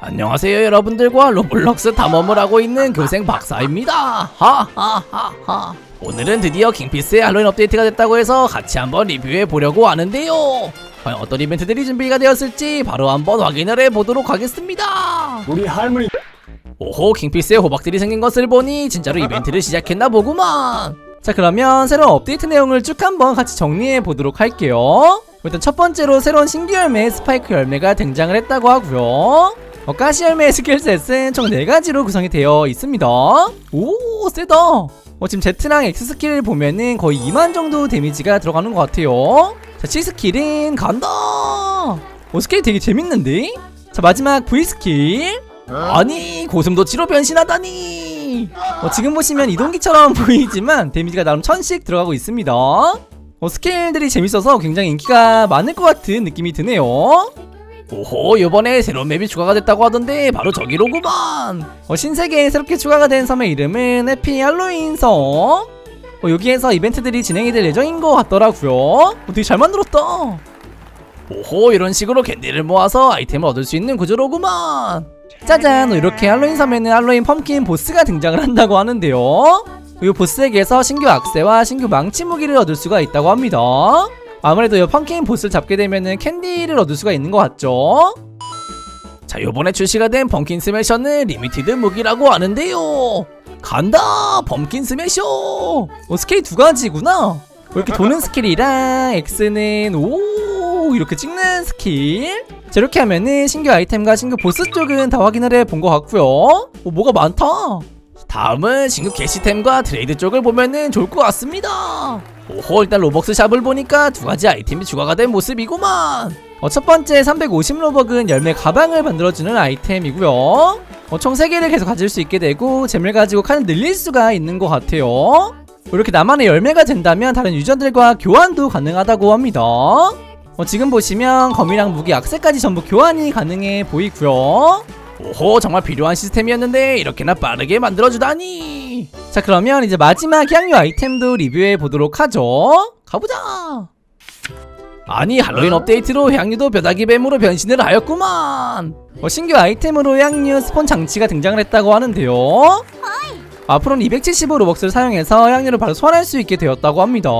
안녕하세요 여러분들과 로블록스 탐험을 하고 있는 교생 박사입니다. 하하하하. 오늘은 드디어 킹피스의 할로윈 업데이트가 됐다고 해서 같이 한번 리뷰해 보려고 하는데요. 과연 어떤 이벤트들이 준비가 되었을지 바로 한번 확인을 해 보도록 하겠습니다. 우리 할머니. 오호 킹피스의 호박들이 생긴 것을 보니 진짜로 이벤트를 시작했나 보구만. 자 그러면 새로운 업데이트 내용을 쭉 한번 같이 정리해 보도록 할게요 일단 첫 번째로 새로운 신규 열매 스파이크 열매가 등장을 했다고 하고요. 어, 가시 열매의 스킬 셋은 총 4가지로 구성이 되어 있습니다. 오 세다. 어, 지금 Z랑 X 스킬을 보면은 거의 2만 정도 데미지가 들어가는 것 같아요. 자 C 스킬은 간다. 오 스킬 되게 재밌는데? 자 마지막 V 스킬. 아니 고슴도 치로 변신하다니. 어, 지금 보시면 이동기처럼 보이지만 데미지가 나름 천씩 들어가고 있습니다 어, 스킬들이 재밌어서 굉장히 인기가 많을 것 같은 느낌이 드네요. 오호 요번에 새로운 맵이 추가가 됐다고 하던데 바로 저기로구만. 어, 신세계에 새롭게 추가가 된 섬의 이름은 해피 할로윈 섬. 어, 여기에서 이벤트들이 진행이 될 예정인 것 같더라고요. 어, 되게 잘 만들었다. 오호 이런 식으로 캔디를 모아서 아이템을 얻을 수 있는 구조로구만. 짜잔 이렇게 할로윈 섬에는 할로윈 펌킨 보스가 등장을 한다고 하는데요 이 보스에게서 신규 악세와 신규 망치 무기를 얻을 수가 있다고 합니다. 아무래도 이 펌킨 보스를 잡게 되면은 캔디를 얻을 수가 있는 것 같죠? 자 요번에 출시가 된 펌킨 스매셔는 리미티드 무기라고 하는데요. 간다! 펌킨 스매셔! 어, 스킬이 두 가지구나. 이렇게 도는 스킬이랑 X는 오 이렇게 찍는 스킬. 자 이렇게 하면은 신규 아이템과 신규 보스 쪽은 다 확인을 해본 것 같고요. 오 뭐가 많다 다음은 신규 게시템과 트레이드 쪽을 보면은 좋을 것 같습니다. 오호 일단 로벅스 샵을 보니까 두 가지 아이템이 추가가 된 모습이구만. 어, 첫 번째 350 로벅은 열매 가방을 만들어주는 아이템이고요. 어, 총 3개를 계속 가질 수 있게 되고 잼을 가지고 칸을 늘릴 수가 있는 것 같아요. 이렇게 나만의 열매가 된다면 다른 유저들과 교환도 가능하다고 합니다. 어, 지금 보시면 검이랑 무기 악세까지 전부 교환이 가능해 보이고요 오호 정말 필요한 시스템이었는데 이렇게나 빠르게 만들어주다니. 자 그러면 이제 마지막 향유 아이템도 리뷰해 보도록 하죠. 가보자. 아니 할로윈 업데이트로 향유도 벼다기 뱀으로 변신을 하였구만. 어, 신규 아이템으로 향유 스폰 장치가 등장을 했다고 하는데요. 앞으로는 275 로벅스를 사용해서 향유를 바로 소환할 수 있게 되었다고 합니다.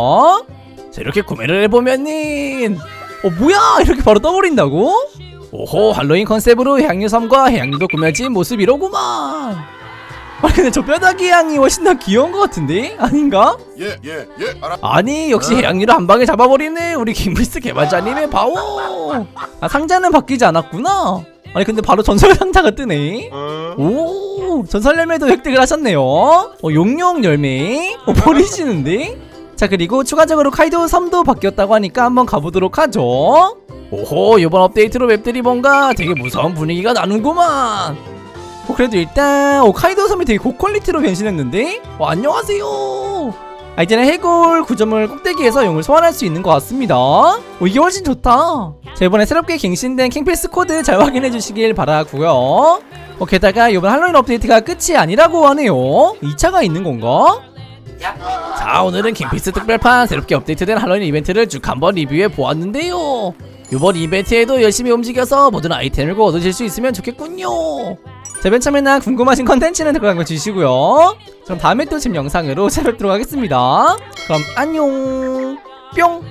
자 이렇게 구매를 해보면은 어 뭐야? 이렇게 바로 떠버린다고? 오호 할로윈 컨셉으로 향유섬과 향유도 꾸며진 모습이로구만. 아니 근데 저 뼈다귀 향이 훨씬 더 귀여운 것 같은데? 아닌가? 예, 예, 예, 알아. 아니 역시 향유를 한 방에 잡아버리네 우리 킹블스 개발자님의 바오. 아 상자는 바뀌지 않았구나. 아니 근데 바로 전설 상자가 뜨네. 오 전설 열매도 획득을 하셨네요. 어 용용 열매. 어 버리시는데? 자 그리고 추가적으로 카이도 섬도 바뀌었다고 하니까 한번 가보도록 하죠 오호 이번 업데이트로 맵들이 뭔가 되게 무서운 분위기가 나는구만. 어, 그래도 일단 오, 카이도 섬이 되게 고퀄리티로 변신했는데? 어, 안녕하세요. 아, 이제는 해골 9점을 꼭대기에서 용을 소환할 수 있는 것 같습니다. 어, 이게 훨씬 좋다. 자 이번에 새롭게 갱신된 킹패스 코드 잘 확인해 주시길 바라고요. 어, 게다가 이번 할로윈 업데이트가 끝이 아니라고 하네요. 2차가 있는 건가? 자 오늘은 킹피스 특별판 새롭게 업데이트된 할로윈 이벤트를 쭉 한번 리뷰해 보았는데요 이번 이벤트에도 열심히 움직여서 모든 아이템을 꼭 얻으실 수 있으면 좋겠군요. 자, 맨 처음에나 궁금하신 컨텐츠는 댓글 남겨주시고요. 그럼 다음에 또집 영상으로 찾아뵙도록 하겠습니다. 그럼 안녕. 뿅